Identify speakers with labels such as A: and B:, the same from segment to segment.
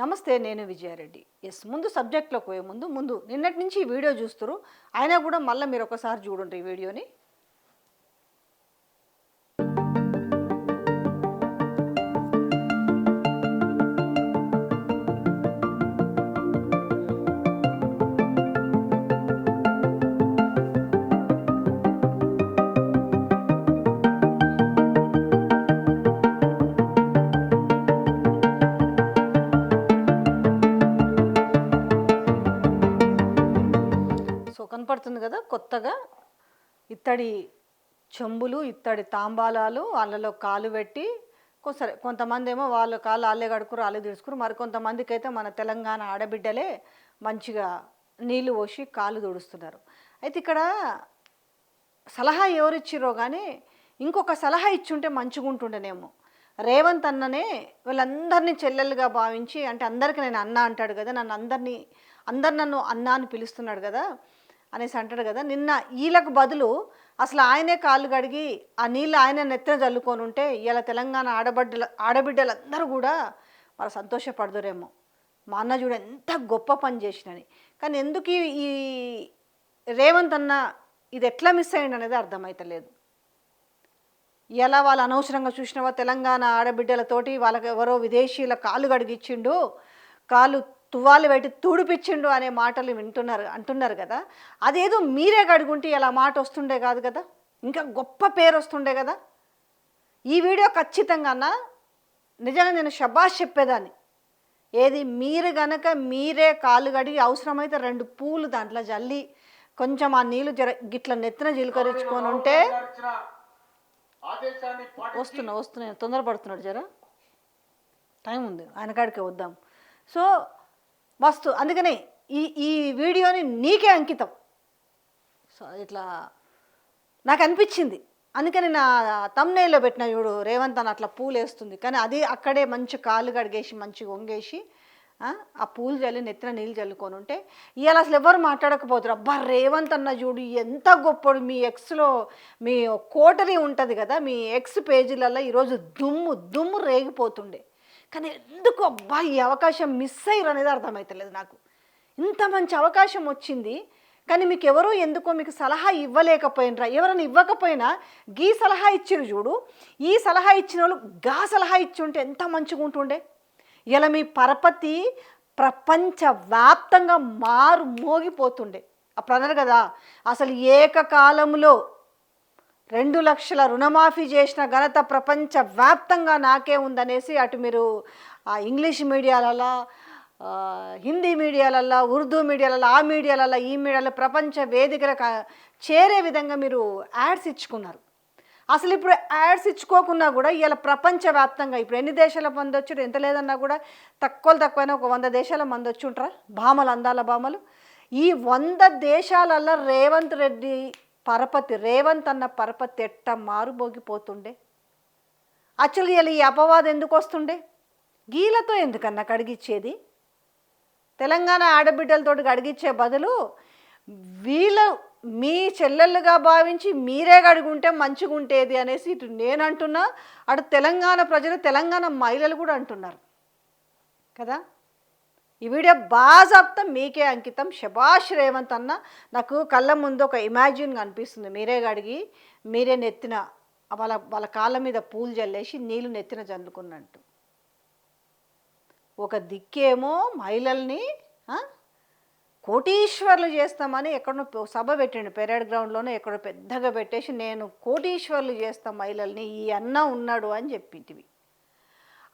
A: నమస్తే నేను విజయారెడ్డి. ఎస్ ముందు సబ్జెక్ట్లోకి పోయే ముందు ముందు నిన్నటి నుంచి ఈ వీడియో చూస్తారు అయినా కూడా మళ్ళీ మీరు ఒకసారి చూడండి ఈ వీడియోని. కనపడుతుంది కదా కొత్తగా. ఇత్తడి చెంబులు ఇత్తడి తాంబాలాలు వాళ్ళలో కాలు పెట్టి సరే కొంతమంది ఏమో వాళ్ళ కాళ్ళు వాళ్ళే కడుకురు వాళ్ళే తీసుకురు మరి కొంతమందికి అయితే మన తెలంగాణ ఆడబిడ్డలే మంచిగా నీళ్ళు పోసి కాళ్ళు తుడుస్తున్నారు. అయితే ఇక్కడ సలహా ఎవరిచ్చిరో కానీ ఇంకొక సలహా ఇచ్చుంటే మంచిగా ఉంటుండేనేమో రేవంత్ అన్ననే వీళ్ళందరినీ చెల్లెలుగా భావించి అంటే అందరికీ నేను అన్న అంటాడు కదా నన్ను అందరినీ అందరు నన్ను అన్న అని పిలుస్తున్నాడు కదా అనేసి అంటాడు కదా. నిన్న వీళ్ళకు బదులు అసలు ఆయనే కాళ్ళు కడిగి ఆ నీళ్ళు ఆయన నెత్తిన చల్లుకొని ఉంటే ఇలా తెలంగాణ ఆడబిడ్డల ఆడబిడ్డలందరూ కూడా వాళ్ళు సంతోషపడదురేమో. మా అన్న చూడ ఎంత గొప్ప పని చేసినని. కానీ ఎందుకు ఈ- రేవంత్ అన్న ఇది ఎట్లా మిస్ అయ్యండి అనేది అర్థమవుతలేదు ఎలా వాళ్ళు అనవసరంగా చూసినవా తెలంగాణ ఆడబిడ్డలతోటి వాళ్ళకి ఎవరో విదేశీయుల కాళ్ళు కడిగిచ్చిండు కాళ్ళు తువ్వాలి పెట్టి తుడిపిచ్చిండు అనే మాటలు వింటున్నారు అంటున్నారు కదా. అదేదో మీరే కడుగుంటే ఇలా మాట వస్తుండే కాదు కదా. ఇంకా గొప్ప పేరు వస్తుండే కదా. ఈ వీడియో ఖచ్చితంగా నిజంగా నేను షబాష్ చెప్పేదాన్ని. ఏది మీరు గనక మీరే కాలు కడిగి అవసరమైతే రెండు పూలు దాంట్లో జల్లి కొంచెం ఆ నీళ్ళు జర గిట్ల నెత్తిన జీలకరించుకొని ఉంటే వస్తున్నా వస్తున్నా తొందరపడుతున్నాడు జరా. టైం ఉంది ఆయన కాడికి వద్దాం. సో మస్తు. అందుకనే ఈ ఈ వీడియోని నీకే అంకితం. సో ఇట్లా నాకు అనిపించింది. అందుకని నా తమ్నేలో పెట్టిన చూడు రేవంత్ అని అట్లా పూలు వేస్తుంది. కానీ అది అక్కడే మంచి కాళ్ళు కడిగేసి మంచిగా వంగేసి ఆ, ఆ పూలు చల్లి నెత్తిన నీళ్ళు చల్లుకొని ఉంటే ఇవాళ అసలు ఎవరు మాట్లాడకపోతారు. అబ్బా రేవంత్ అన్న చూడు ఎంత గొప్పడు. మీ ఎక్స్లో మీ కోటరీ ఉంటుంది కదా మీ ఎక్స్ పేజీలలో ఈరోజు దుమ్ము దుమ్ము రేగిపోతుండే. కానీ ఎందుకు అబ్బా ఈ అవకాశం మిస్ అయ్యారు అనేది అర్థమవుతలేదు నాకు. ఇంత మంచి అవకాశం వచ్చింది కానీ మీకు ఎవరో ఎందుకో మీకు సలహా ఇవ్వలేకపోయినరా? ఎవరైనా ఇవ్వకపోయినా గీ సలహా ఇచ్చిరు చూడు. ఈ సలహా ఇచ్చిన వాళ్ళు గా సలహా ఇచ్చి ఉంటే ఎంత మంచిగా ఉంటుండే? ఇలా మీ పరపతి ప్రపంచ వ్యాప్తంగా మారు మోగిపోతుండే. అప్పుడు అన్నారు కదా అసలు ఏకకాలంలో రెండు లక్షల రుణమాఫీ చేసిన ఘనత ప్రపంచ వ్యాప్తంగా నాకే ఉందనేసి అటు మీరు ఆ ఇంగ్లీష్ మీడియాలలో హిందీ మీడియాలల్లో ఉర్దూ మీడియాలలో ఆ మీడియాలలో ఈ మీడియాలో ప్రపంచ వేదికలకు చేరే విధంగా మీరు యాడ్స్ ఇచ్చుకున్నారు. అసలు ఇప్పుడు యాడ్స్ ఇచ్చుకోకున్నా కూడా ఇలా ప్రపంచవ్యాప్తంగా ఇప్పుడు ఎన్ని దేశాల మంది ఎంత లేదన్నా కూడా తక్కువ తక్కువైనా ఒక వంద దేశాల మంది వచ్చి ఉంటారా? భామలు అందాల భామలు. ఈ వంద దేశాలలో రేవంత్ రెడ్డి పరపతి రేవంత్ అన్న పరపతి ఎట్ట మారుబోగిపోతుండే? యాక్చువల్లీ ఇలా ఈ అపవాదం ఎందుకు వస్తుండే? గీలతో ఎందుకన్నా కడిగిచ్చేది? తెలంగాణ ఆడబిడ్డలతోటి కడిగిచ్చే బదులు వీళ్ళు మీ చెల్లెళ్ళుగా భావించి మీరే కడుగుంటే మంచిగా ఉంటేది అనేసి ఇటు నేను అంటున్నా అటు తెలంగాణ ప్రజలు తెలంగాణ మహిళలు కూడా అంటున్నారు. కదా? ఈ వీడియో బాజాప్తం మీకే అంకితం. శభాష్ రేవంత్ అన్న నాకు కళ్ళ ముందు ఒక ఇమాజిన్ అనిపిస్తుంది మీరే కడిగి మీరే నెత్తిన వాళ్ళ వాళ్ళ కాళ్ళ మీద పూలు జల్లేసి నీళ్ళు నెత్తిన చల్లుకున్నట్టు. ఒక దిక్కేమో మహిళల్ని కోటీశ్వర్లు చేస్తామని ఎక్కడో సభ పెట్టిండు. పెరేడ్ గ్రౌండ్లోనే ఎక్కడో పెద్దగా పెట్టేసి నేను కోటీశ్వర్లు చేస్తాం మహిళల్ని ఈ అన్న ఉన్నాడు అని చెప్పింటివి.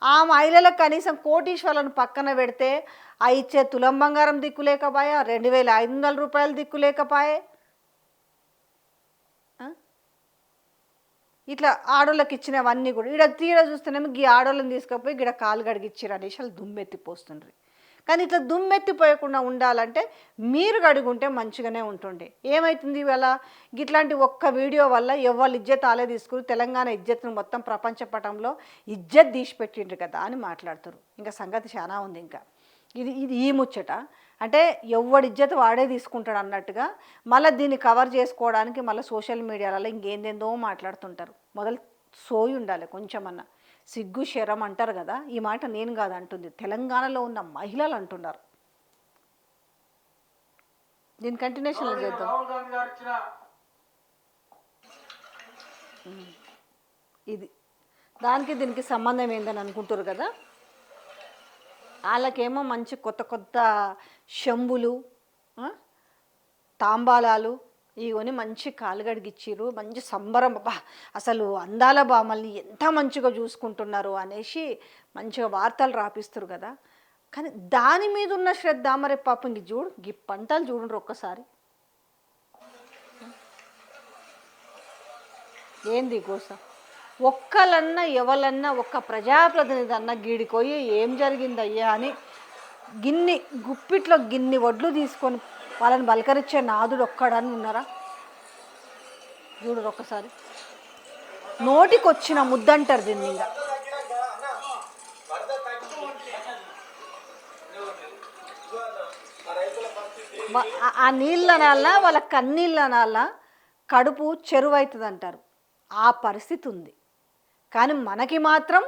A: ఆ మహిళలకు కనీసం కోటీశ్వర్లను పక్కన పెడితే ఆ ఇచ్చే తులం బంగారం దిక్కులేకపాయా రెండు వేల ఐదు వందల రూపాయలు దిక్కులేకపాయే ఇట్లా ఆడోళ్ళకి ఇచ్చినవన్నీ కూడా ఈడ తీర చూస్తేనేమో ఈ ఆడోళ్ళని తీసుకుపోయి గిడ కాలు గడిగిచ్చారు అనేసి వాళ్ళు దుమ్మెత్తిపోతుండ్రి కానీ ఇట్లా దుమ్మెత్తిపోయకుండా ఉండాలంటే మీరు గడుగుంటే మంచిగానే ఉంటుండే. ఏమవుతుంది ఇవాళ? ఇట్లాంటి ఒక్క వీడియో వల్ల ఎవరు ఇజ్జత్ ఆలే తీసుకుని తెలంగాణ ఇజ్జత్ను మొత్తం ప్రపంచ పటంలో ఇజ్జత్ తీసిపెట్టిండ్రు కదా అని మాట్లాడుతారు ఇంకా సంగతి చాలా ఉంది ఇంకా. ఇది ఇది ఈ ముచ్చట. అంటే ఎవడి ఇజ్జత వాడే తీసుకుంటాడు అన్నట్టుగా మళ్ళీ దీన్ని కవర్ చేసుకోవడానికి మళ్ళీ సోషల్ మీడియాలలో ఇంకేందేందో మాట్లాడుతుంటారు. మొదలు సోయి ఉండాలి కొంచెమన్నా. సిగ్గు శరం అంటారు కదా ఈ మాట నేను కాదు అంటుంది. తెలంగాణలో ఉన్న మహిళలు అంటున్నారు. దీని కంటిన్యూషన్ చేద్దాం. ఇది దానికి దీనికి సంబంధం ఏందని అనుకుంటారు కదా? వాళ్ళకేమో మంచి కొత్త కొత్త శంబులు ఆ, తాంబాలాలు ఇవన్నీ మంచి కాలుగడిగిచ్చిర్రు మంచి సంబరం అబ్బా అసలు అందాల బామల్ని ఎంత మంచిగా చూసుకుంటున్నారు అనేసి మంచిగా వార్తలు రాపిస్తారు కదా. కానీ దాని మీద ఉన్న శ్రద్ధ మరి పాపం ఇంక చూడు గి పంటలు చూడండి ఒక్కసారి. ఏంది కోసం ఒక్కలన్నా ఎవలన్నా ఒక్క ప్రజాప్రతినిధి అన్న గీడిపోయి ఏం జరిగిందయ్యా అని గిన్ని గుప్పిట్లో గిన్ని వడ్లు తీసుకొని వాళ్ళని బలకరించే నాదుడు ఒక్కడని ఉన్నారా చూడు ఒక్కసారి. నోటికొచ్చిన ముద్దంటారు దీన్ని ఇంకా ఆ- ఆ నీళ్ళ వాళ్ళ కన్నీళ్ళ నాల కడుపు చెరువు అవుతుంది అంటారు ఆ పరిస్థితి ఉంది కానీ మనకి మాత్రం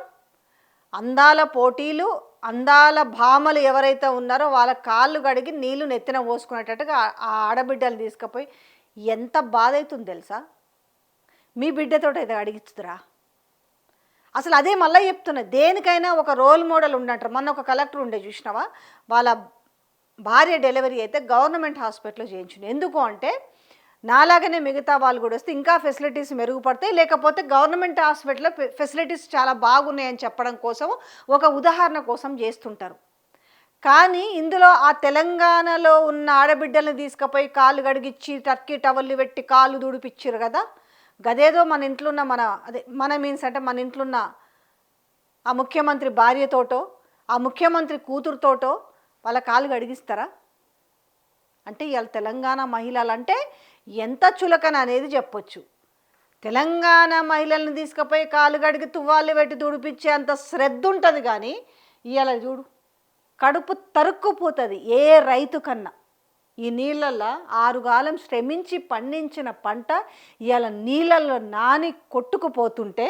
A: అందాల పోటీలు అందాల భామలు ఎవరైతే ఉన్నారో వాళ్ళ కాళ్ళు కడిగి నీళ్ళు నెత్తిన పోసుకునేటట్టుగా ఆ- ఆడబిడ్డలు తీసుకుపోయి ఎంత బాధ అవుతుంది తెలుసా? మీ బిడ్డతో అయితే అడిగించుదురా అసలు అదే మళ్ళీ చెప్తున్నా దేనికైనా ఒక రోల్ మోడల్ ఉన్నట్టు. మొన్న ఒక కలెక్టర్ ఉండే చూసినావా? వాళ్ళ భార్య డెలివరీ అయితే గవర్నమెంట్ హాస్పిటల్లో చేయించింది ఎందుకు అంటే నాలాగనే మిగతా వాళ్ళు కూడా వస్తే ఇంకా ఫెసిలిటీస్ మెరుగుపడతాయి. లేకపోతే గవర్నమెంట్ హాస్పిటల్లో ఫెసిలిటీస్ చాలా బాగున్నాయని చెప్పడం కోసం ఒక ఉదాహరణ కోసం చేస్తుంటారు. కానీ ఇందులో ఆ తెలంగాణలో ఉన్న ఆడబిడ్డల్ని తీసుకుపోయి కాళ్ళు గడిగిచ్చి టర్కీ టవల్లు పెట్టి కాళ్ళు దుడిపిచ్చారు కదా? గదేదో మన ఇంట్లో ఉన్న మన అదే మన మీన్స్ అంటే మన ఇంట్లో ఉన్న ఆ ముఖ్యమంత్రి భార్యతోటో ఆ ముఖ్యమంత్రి కూతురుతోటో వాళ్ళ కాలు గడిగిస్తారా అంటే ఇవాళ తెలంగాణ మహిళలు అంటే ఎంత చులకన అనేది చెప్పొచ్చు. తెలంగాణ మహిళల్ని తీసుకుపోయి కాలు కడిగి తువ్వాలు పెట్టి తుడిపించే అంత శ్రద్ధ ఉంటుంది కానీ ఇవాళ చూడు కడుపు తరుక్కుపోతుంది ఏ రైతు కన్నా. ఈ నీళ్ళల్లో ఆరుగాలం శ్రమించి పండించిన పంట ఇవాళ నీళ్ళల్లో నాని కొట్టుకుపోతుంటే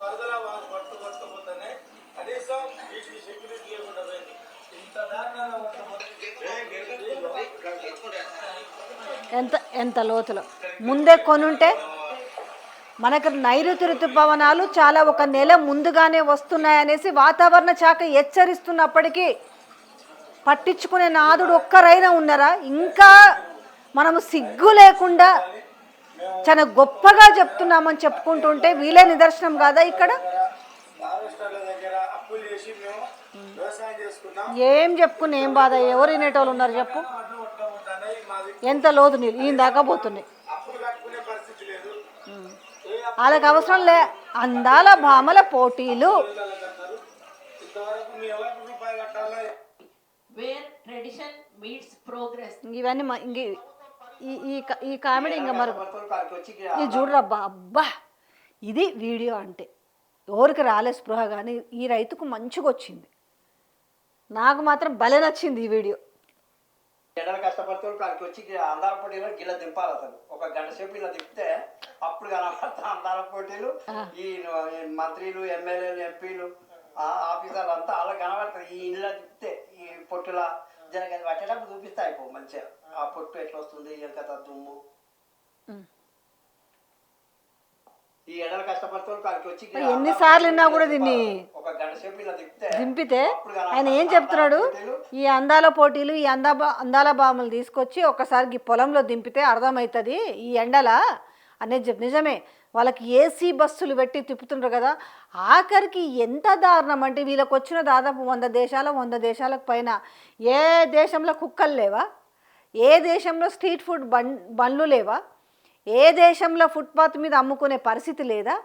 B: వరదల వాళ్ళు పట్టు కొట్టుకుపోతానే కనీసం వీటికి సెక్యూరిటీ లేకుండా పోయింది ఇంత దారుణంగా
A: ఎంత ఎంత లోతులో? ముందే కొనుంటే మనకు నైరుతి ఋతుపవనాలు చాలా ఒక నెల ముందుగానే వస్తున్నాయనేసి వాతావరణ శాఖ హెచ్చరిస్తున్నప్పటికీ పట్టించుకునే నాదుడు ఒక్కరైనా ఉన్నారా? ఇంకా మనము సిగ్గు లేకుండా చాలా గొప్పగా చెప్తున్నామని చెప్పుకుంటుంటే వీలే నిదర్శనం కాదా ఇక్కడ? ఏం చెప్పుకుని ఏం బాధ? ఎవరు వినేటోళ్ళు ఉన్నారు చెప్పు. ఎంత లోతు నీళ్ళు? ఈయన దాకా పోతున్నాయి. వాళ్ళకి అవసరం లే. అందాల భామల పోటీలు. ఇవన్నీ ఈ ఈ కామెడీ ఇంకా మరి ఇది చూడరబ్బా అబ్బా ఇది వీడియో అంటే. ఎవరికి రాలే స్పృహ కానీ ఈ రైతుకు మంచిగా వచ్చింది నాకు మాత్రం భలే నచ్చింది ఈ వీడియో.
C: ఎండలు కష్టపడితే వాళ్ళకి వచ్చి అందాల పోటీలో గిల్ల దింపాలి అసలు ఒక గంట సేపు ఇలా దింపితే అప్పుడు కనబడతా అందాల పోటీలు ఈ మంత్రులు ఎమ్మెల్యేలు ఎంపీలు ఆ ఆఫీసర్లు అంతా అలా కనబడతారు. ఈ ఇళ్ళ తిప్పితే ఈ పొట్టుల జరగదు పట్టేటప్పుడు చూపిస్తే అయిపో మంచిగా. ఆ పొట్టు ఎట్లా వస్తుంది ఎంత దుమ్ము. ఈ ఎండలు వచ్చి
A: ఎన్నిసార్లు విన్నా కూడా దీన్ని
C: ఒక గంట సేపు ఇలా దింపితే
A: దింపితే ఆయన ఏం చెప్తున్నాడు? ఈ అందాల పోటీలు ఈ అందా అందాల బాములు తీసుకొచ్చి ఒక్కసారి ఈ పొలంలో దింపితే అర్థమవుతుంది. ఈ ఎండల అనేది చెప్ నిజమే. వాళ్ళకి ఏసీ బస్సులు పెట్టి తిప్పుతుండ్రు కదా. ఆఖరికి ఎంత దారుణం అంటే వీళ్ళకి వచ్చిన దాదాపు వంద దేశాల వంద దేశాలకు పైన ఏ దేశంలో కుక్కలు లేవా? ఏ దేశంలో స్ట్రీట్ ఫుడ్ బన్ బండ్లు లేవా? ఏ దేశంలో ఫుట్పాత్ మీద అమ్ముకునే పరిస్థితి లేదా?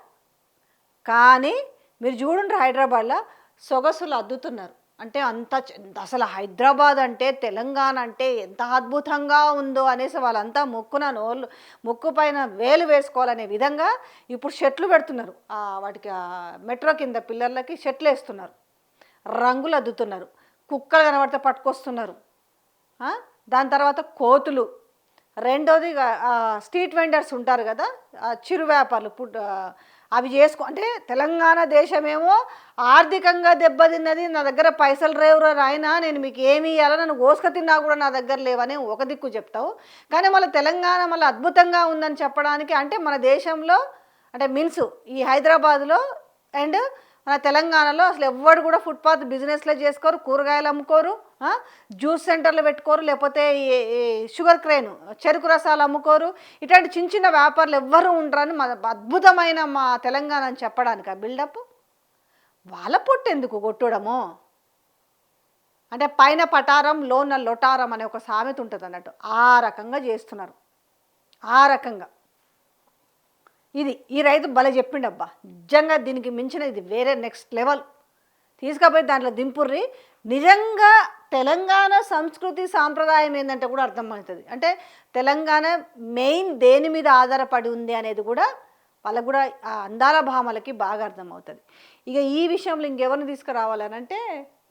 A: కానీ మీరు చూడండి హైదరాబాద్లో సొగసులు అద్దుతున్నారు. అంటే అంత చ- అసలు హైదరాబాద్ అంటే తెలంగాణ అంటే ఎంత అద్భుతంగా ఉందో అనేసి వాళ్ళంతా మొక్కున నోళ్ళు ముక్కు పైన వేలు వేసుకోవాలనే విధంగా ఇప్పుడు షెట్లు పెడుతున్నారు. వాటికి మెట్రో కింద పిల్లర్లకి షెట్లు వేస్తున్నారు. రంగులు అద్దుతున్నారు. కుక్కలు కనబడితే పట్టుకొస్తున్నారు. దాని తర్వాత కోతులు. రెండోది స్ట్రీట్ వెండర్స్ ఉంటారు కదా చిరు వ్యాపారులు పుట్ అవి చేసుకో అంటే తెలంగాణ దేశమేమో ఆర్థికంగా దెబ్బతిన్నది నా దగ్గర పైసలు రేవురా రాయినా నేను మీకు ఏమి ఇవ్వాలో నన్ను ఓసుక తిన్నా కూడా నా దగ్గర లేవని ఒక దిక్కు చెప్తావు. కానీ మళ్ళీ తెలంగాణ మళ్ళీ అద్భుతంగా ఉందని చెప్పడానికి అంటే మన దేశంలో అంటే మీన్స్ ఈ హైదరాబాద్లో అండ్ మన తెలంగాణలో అసలు ఎవ్వడు కూడా ఫుట్పాత్ బిజినెస్లో చేసుకోరు కూరగాయలు అమ్ముకోరు జ్యూస్ సెంటర్లు పెట్టుకోరు లేకపోతే ఈ- షుగర్ క్రేన్ చెరుకు రసాలు అమ్ముకోరు. ఇట్లాంటి చిన్న చిన్న వ్యాపారులు ఎవ్వరూ ఉండరని మా అద్భుతమైన మా తెలంగాణ అని చెప్పడానికి ఆ బిల్డప్. వాళ్ళ పొట్టు ఎందుకు కొట్టడము? అంటే పైన పటారం లోన లొటారం అనే ఒక సామెత ఉంటుంది అన్నట్టు. ఆ రకంగా చేస్తున్నారు. ఆ రకంగా. ఇది ఈ రైతు భలే చెప్పిండబ్బా. నిజంగా దీనికి మించిన ఇది వేరే నెక్స్ట్ లెవెల్. తీసుకపోయి దాంట్లో దింపుర్రి నిజంగా తెలంగాణ సంస్కృతి సాంప్రదాయం ఏంటంటే కూడా అర్థమవుతుంది అంటే తెలంగాణ మెయిన్ దేని మీద ఆధారపడి ఉంది అనేది కూడా వాళ్ళకు కూడా ఆ అందాల భామలకి బాగా అర్థమవుతుంది ఇక ఈ విషయంలో ఇంకెవరిని తీసుకురావాలని అంటే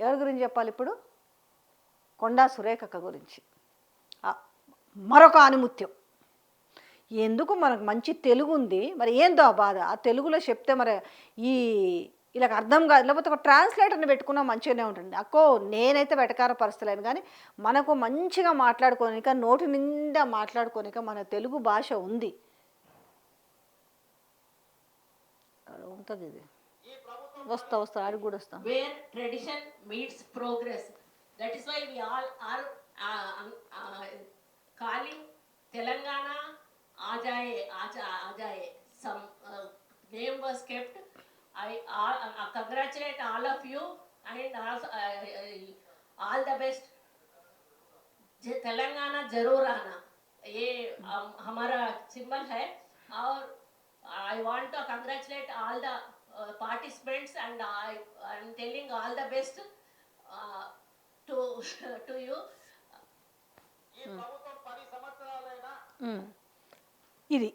A: ఎవరి గురించి చెప్పాలి ఇప్పుడు? కొండా సురేఖక్క గురించి. మరొక ఆనిముత్యం. ఎందుకు మనకు మంచి తెలుగు ఉంది? మరి ఏందో ఆ బాధ? ఆ తెలుగులో చెప్తే మరి ఈ ఇలా అర్థం కాదు. లేకపోతే ఒక ట్రాన్స్లేటర్ని పెట్టుకున్నా మంచిగానే ఉంటుంది. అక్కో నేనైతే వెటకార పరుస్తలేను కానీ మనకు మంచిగా మాట్లాడుకోనిక నోటి నిండా మాట్లాడుకోనిక మన తెలుగు భాష ఉంది. ఉంటుంది ఇది. వస్తా వస్తా. ఆడికి కూడా వస్తా.
D: Tradition meets progress progress. That is why we all are uh, um, uh, Ajaye calling Telangana Ajaye, Aja, I uh, uh, congratulate all of you and also, uh, uh, all the best. जे- तेलंगाना जरूर आना ये um, हमारा symbol है और I want to congratulate all the participants and I I am telling all the best to to you
E: ఈ ప్రభుత్వం పది సంవత్సరాలైనా
A: ఉమ్. ఇది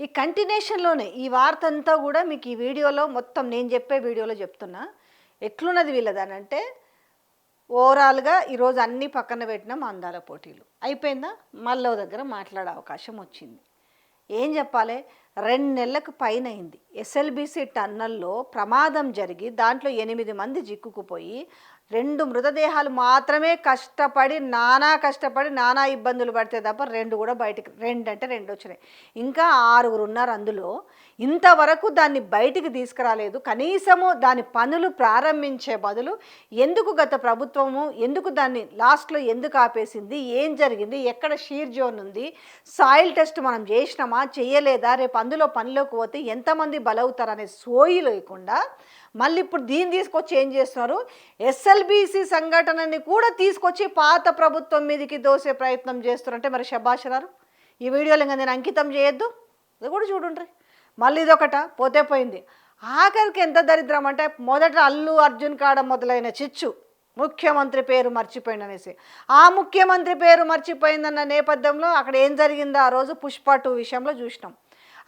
A: ఈ కంటిన్యూషన్లోనే ఈ వార్త అంతా కూడా మీకు ఈ వీడియోలో మొత్తం నేను చెప్పే వీడియోలో చెప్తున్నా. ఎట్లున్నది వీళ్ళదనంటే ఓవరాల్గా ఈరోజు అన్నీ పక్కన పెట్టినాం అందాల పోటీలు. అయిపోయిందా? మళ్ళీ దగ్గర మాట్లాడే అవకాశం వచ్చింది. ఏం చెప్పాలి? రెండు నెలలకు పైన అయింది ఎస్ఎల్బిసి టన్నల్లో ప్రమాదం జరిగి దాంట్లో ఎనిమిది మంది చిక్కుకుపోయి రెండు మృతదేహాలు మాత్రమే కష్టపడి నానా కష్టపడి నానా ఇబ్బందులు పడితే తప్ప రెండు కూడా బయటికి రెండు అంటే రెండు వచ్చినాయి. ఇంకా ఆరుగురు ఉన్నారు అందులో. ఇంతవరకు దాన్ని బయటికి తీసుకురాలేదు. కనీసము దాని పనులు ప్రారంభించే బదులు ఎందుకు గత ప్రభుత్వము ఎందుకు దాన్ని లాస్ట్లో ఎందుకు ఆపేసింది ఏం జరిగింది ఎక్కడ షీర్ జోన్ ఉంది సాయిల్ టెస్ట్ మనం చేసినామా చేయలేదా రేపు అందులో పనిలోకి పోతే ఎంతమంది బలవుతారనే సోయి లేకుండా మళ్ళీ ఇప్పుడు దీన్ని తీసుకొచ్చి ఏం చేస్తున్నారు? ఎస్ఎల్బిసి సంఘటనని కూడా తీసుకొచ్చి పాత ప్రభుత్వం మీదకి దోసే ప్రయత్నం చేస్తున్నారంటే మరి శబాషరారు ఈ వీడియోలు ఇంకా నేను అంకితం చేయొద్దు. అది కూడా చూడుండ్రి. మళ్ళీ ఇదొకట? పోతే పోయింది. ఆఖరికి ఎంత దరిద్రం అంటే మొదట అల్లు అర్జున్ కాడ మొదలైన చిచ్చు ముఖ్యమంత్రి పేరు మర్చిపోయింది అనేసి ఆ ముఖ్యమంత్రి పేరు మర్చిపోయిందన్న నేపథ్యంలో అక్కడ ఏం జరిగిందో ఆ రోజు పుష్ప టూ విషయంలో చూసినాం.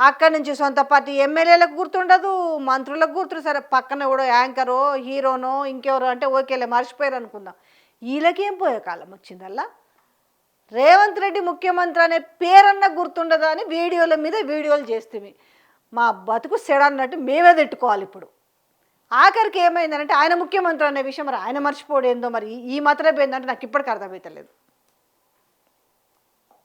A: అక్కడి నుంచి సొంత పార్టీ ఎమ్మెల్యేలకు గుర్తుండదు మంత్రులకు గుర్తుండదు. సరే పక్కన కూడా యాంకరో హీరోనో ఇంకెవరో అంటే ఓకేలే మర్చిపోయారు అనుకుందాం. వీళ్ళకేం పోయే కాలం వచ్చిందల్లా? రేవంత్ రెడ్డి ముఖ్యమంత్రి అనే పేరన్న గుర్తుండదా అని వీడియోల మీద వీడియోలు చేస్తుంది మా బతుకు సెడ అన్నట్టు మేమే తిట్టుకోవాలి ఇప్పుడు. ఆఖరికి ఏమైందంటే ఆయన ముఖ్యమంత్రి అనే విషయం మరి ఆయన మర్చిపోడు ఏందో మరి ఈ- మాత్రమే పోయిందంటే నాకు ఇప్పటికి అర్థమవుతలేదు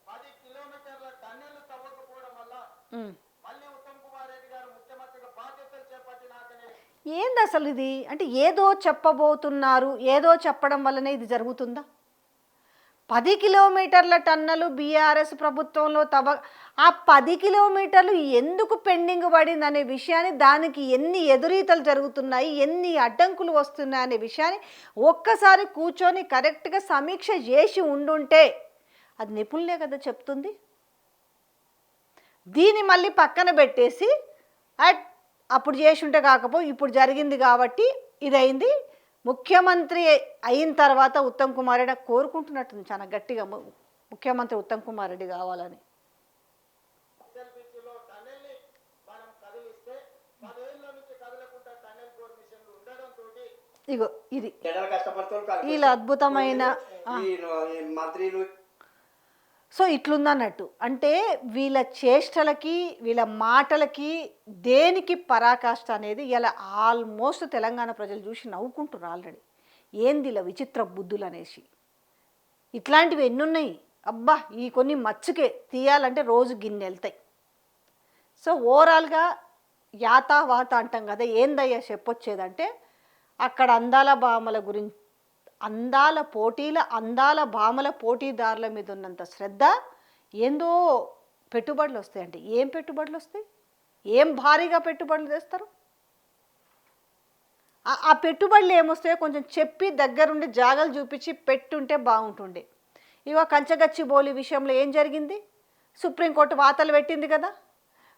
E: పది కిలోమీటర్ల టన్నెళ్ళు తవ్వకపోవడం వల్ల
A: ఉమ్.
E: మళ్ళీ ఉత్తమ్ కుమార్ రెడ్డి గారు ముఖ్యమంత్రిగా బాధ్యతలు చేపట్టినాకనే
A: ఏంది అసలు ఇది అంటే ఏదో చెప్పబోతున్నారు ఏదో చెప్పడం వల్లనే ఇది జరుగుతుందా? పది కిలోమీటర్ల టన్నలు బీఆర్ఎస్ ప్రభుత్వంలో తవ ఆ పది కిలోమీటర్లు ఎందుకు పెండింగ్ పడింది అనే విషయాన్ని దానికి ఎన్ని ఎదురీతలు జరుగుతున్నాయి ఎన్ని అడ్డంకులు వస్తున్నాయి అనే విషయాన్ని ఒక్కసారి కూర్చొని కరెక్ట్గా సమీక్ష చేసి ఉండుంటే అది నిపుణులే కదా చెప్తుంది? దీన్ని మళ్ళీ పక్కన పెట్టేసి అట్ అప్పుడు చేసి ఉంటే కాకపో ఇప్పుడు జరిగింది కాబట్టి ఇది అయింది ముఖ్యమంత్రి అయిన తర్వాత ఉత్తమ్ కుమార్ రెడ్డి కోరుకుంటున్నట్టుంది చాలా గట్టిగా. ముఖ్యమంత్రి ఉత్తమ్ కుమార్ రెడ్డి కావాలని. ఇగో ఇది. వీళ్ళ అద్భుతమైన
C: మంత్రులు
A: సో ఇట్లుందన్నట్టు. అంటే వీళ్ళ చేష్టలకి వీళ్ళ మాటలకి దేనికి పరాకాష్ట అనేది ఇలా ఆల్మోస్ట్ తెలంగాణ ప్రజలు చూసి నవ్వుకుంటున్నారు ఆల్రెడీ. ఏంది ఇలా విచిత్ర బుద్ధులు అనేసి ఇట్లాంటివి ఎన్నున్నాయి? అబ్బా ఈ కొన్ని మచ్చుకే తీయాలంటే రోజు గిన్నె వెళ్తాయి సో ఓవరాల్గా యాతా వాత అంటాం కదా ఏందయ్యా చెప్పొచ్చేదంటే అక్కడ అందాల భామల గురించి అందాల పోటీల అందాల భామల పోటీదారుల మీద ఉన్నంత శ్రద్ధ ఏందో పెట్టుబడులు వస్తాయండి. ఏం పెట్టుబడులు వస్తాయి? ఏం భారీగా పెట్టుబడులు తెస్తారు? ఆ- పెట్టుబడులు ఏమొస్తాయో కొంచెం చెప్పి దగ్గరుండి జాగలు చూపించి పెట్టుంటే బాగుంటుండే. ఇవ కంచగచ్చి బోలి విషయంలో ఏం జరిగింది? సుప్రీంకోర్టు వాతలు పెట్టింది కదా?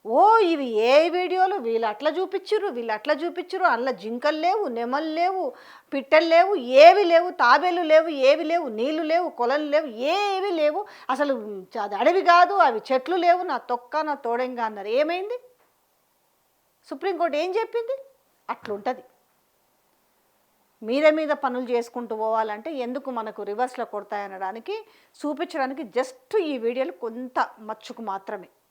A: ఓ ఇవి ఏ వీడియోలు? వీళ్ళు అట్లా చూపించరు వీళ్ళు అట్లా చూపించరు అందులో జింకలు లేవు నెమలు లేవు పిట్టలు లేవు ఏవి లేవు తాబేలు లేవు ఏవి లేవు నీళ్ళు లేవు కొలలు లేవు ఏవి లేవు. అసలు అది అడవి కాదు అవి చెట్లు లేవు. నా తొక్క నా తోడెంగా అన్నారు. ఏమైంది? సుప్రీంకోర్టు ఏం చెప్పింది? అట్లుంటుంది. మీద మీద పనులు చేసుకుంటూ పోవాలంటే ఎందుకు మనకు రివర్స్లో కొడతాయనడానికి చూపించడానికి జస్ట్ ఈ వీడియోలు కొంత మచ్చుకు మాత్రమే.